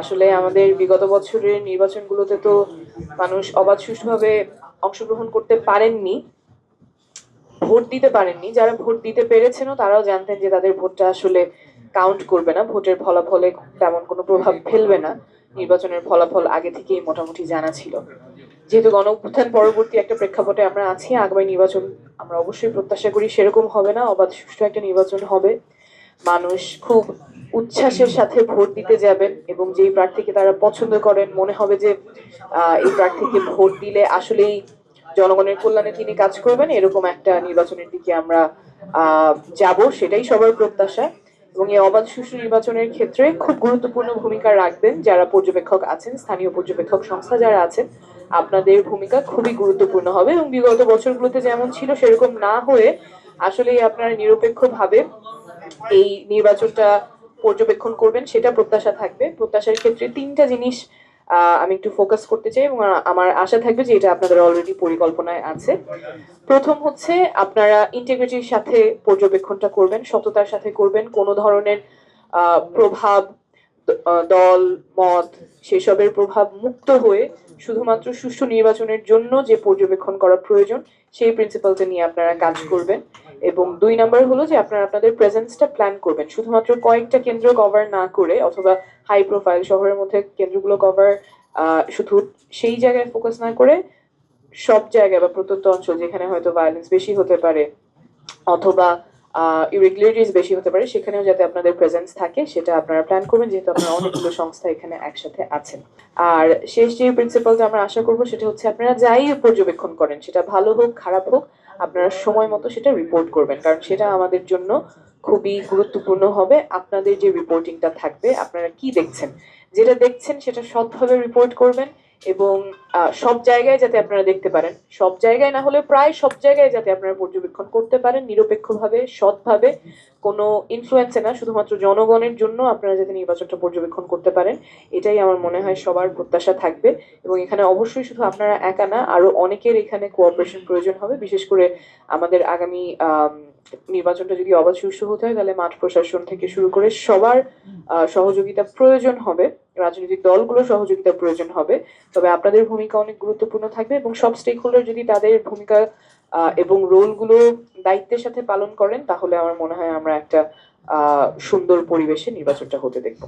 আসলে আমাদের বিগত বছরের নির্বাচনগুলোতে তো মানুষ অবাধ সুষ্ঠুভাবে অংশগ্রহণ করতে পারেননি, ভোট দিতে পারেননি। যারা ভোট দিতে পেরেছেনও তারাও জানতেন যে তাদের ভোটটা আসলে কাউন্ট করবে না, ভোটের ফলাফলে তেমন কোনো প্রভাব ফেলবে না। নির্বাচনের ফলাফল আগে থেকেই মোটামুটি জানা ছিল। যেহেতু গণ অভ্যুত্থান পরবর্তী একটা প্রেক্ষাপটে আমরা আছি, আগামী নির্বাচন আমরা অবশ্যই প্রত্যাশা করি সেরকম হবে না, অবাধ সুষ্ঠু একটা নির্বাচন হবে। মানুষ খুব উচ্ছ্বাসের সাথে ভোট দিতে যাবেন এবং যেই প্রার্থীকে তারা পছন্দ করেন, মনে হবে যে এই প্রার্থীকে ভোট দিলে আসলেই জনগণের কল্যাণে তিনি কাজ করবেন। এরকম একটা নির্বাচনের দিকে আমরা যাব, সেটাই সবার প্রত্যাশা। এবং এই অবাধ সুষ্ঠু নির্বাচনের ক্ষেত্রে খুব গুরুত্বপূর্ণ ভূমিকা রাখবেন যারা পর্যবেক্ষক আছেন, স্থানীয় পর্যবেক্ষক সংস্থা যারা আছেন, আপনাদের ভূমিকা খুবই গুরুত্বপূর্ণ হবে। এবং বিগত বছরগুলোতে যেমন ছিল, সেরকম না হয়ে আসলে আপনারা নিরপেক্ষভাবে এই নির্বাচনটা পর্যবেক্ষণ করবেন, সেটা প্রত্যাশা থাকবে। প্রত্যাশার ক্ষেত্রে তিনটা জিনিস আমি একটু ফোকাস করতে চাই এবং আমার আশা থাকবে যে এটা আপনাদের অলরেডি পরিকল্পনায় আছে। প্রথম হচ্ছে আপনারা ইন্টিগ্রিটির সাথে পর্যবেক্ষণটা করবেন, সততার সাথে করবেন। কোনো ধরনের প্রভাব দল, মত সেসবের প্রভাব মুক্ত হয়ে শুধুমাত্র সুষ্ঠু নির্বাচনের জন্য যে পর্যবেক্ষণ করা প্রয়োজন, সেই প্রিন্সিপালটা নিয়ে আপনারা কাজ করবেন। এবং দুই নাম্বার হলো যে আপনারা আপনাদের প্রেজেন্সটা প্ল্যান করবেন। শুধুমাত্র কয়েকটা কেন্দ্র কভার না করে অথবা হাই প্রোফাইল শহরের মধ্যে কেন্দ্রগুলো কভার শুধু সেই জায়গায় ফোকাস না করে সব জায়গায় বা প্রত্যন্ত অঞ্চল যেখানে হয়তো ভায়োলেন্স বেশি হতে পারে, অথবা ইরেগুলারিটিস বেশি হতে পারে, সেখানেও যাতে আপনাদের প্রেজেন্স থাকে, সেটা আপনারা প্ল্যান করবেন, যেহেতু আপনারা অনেকগুলো সংস্থা এখানে একসাথে আছেন। আর শেষ যে প্রিন্সিপালটা আমরা আশা করব, সেটা হচ্ছে আপনারা যাই পর্যবেক্ষণ করেন, সেটা ভালো হোক, খারাপ হোক, আপনারা সময় মতো সেটা রিপোর্ট করবেন, কারণ সেটা আমাদের জন্য খুবই গুরুত্বপূর্ণ হবে। আপনাদের যে রিপোর্টিংটা থাকবে, আপনারা কি দেখছেন? যেটা দেখছেন, সেটা সৎভাবে রিপোর্ট করবেন এবং সব জায়গায় যাতে আপনারা দেখতে পারেন। সব জায়গায় না হলে প্রায় সব জায়গায় যাতে আপনারা পর্যবেক্ষণ করতে পারেন, নিরপেক্ষভাবে, সৎভাবে। কোনো ইনফ্লুয়েন্সে না, শুধুমাত্র জনগণের জন্য আপনারা যাতে নির্বাচনটা পর্যবেক্ষণ করতে পারেন, এটাই আমার মনে হয় সবার প্রত্যাশা থাকবে। এবং এখানে অবশ্যই শুধু আপনারা একা না, আরও অনেকের এখানে কোঅপারেশন প্রয়োজন হবে। বিশেষ করে আমাদের আগামী নির্বাচনটা যদি অবাধ সুষ্ঠু হতে হয়, তাহলে মাঠ প্রশাসন থেকে শুরু করে সবার সহযোগিতা প্রয়োজন হবে। রাজনৈতিক দলগুলো সহযোগিতা প্রয়োজন হবে। তবে আপনাদের ভূমিকা অনেক গুরুত্বপূর্ণ থাকবে এবং সব স্টেক হোল্ডার যদি তাদের ভূমিকা এবং রোলগুলো দায়িত্বের সাথে পালন করেন, তাহলে আমার মনে হয় আমরা একটা সুন্দর পরিবেশে নির্বাচনটা হতে দেখব।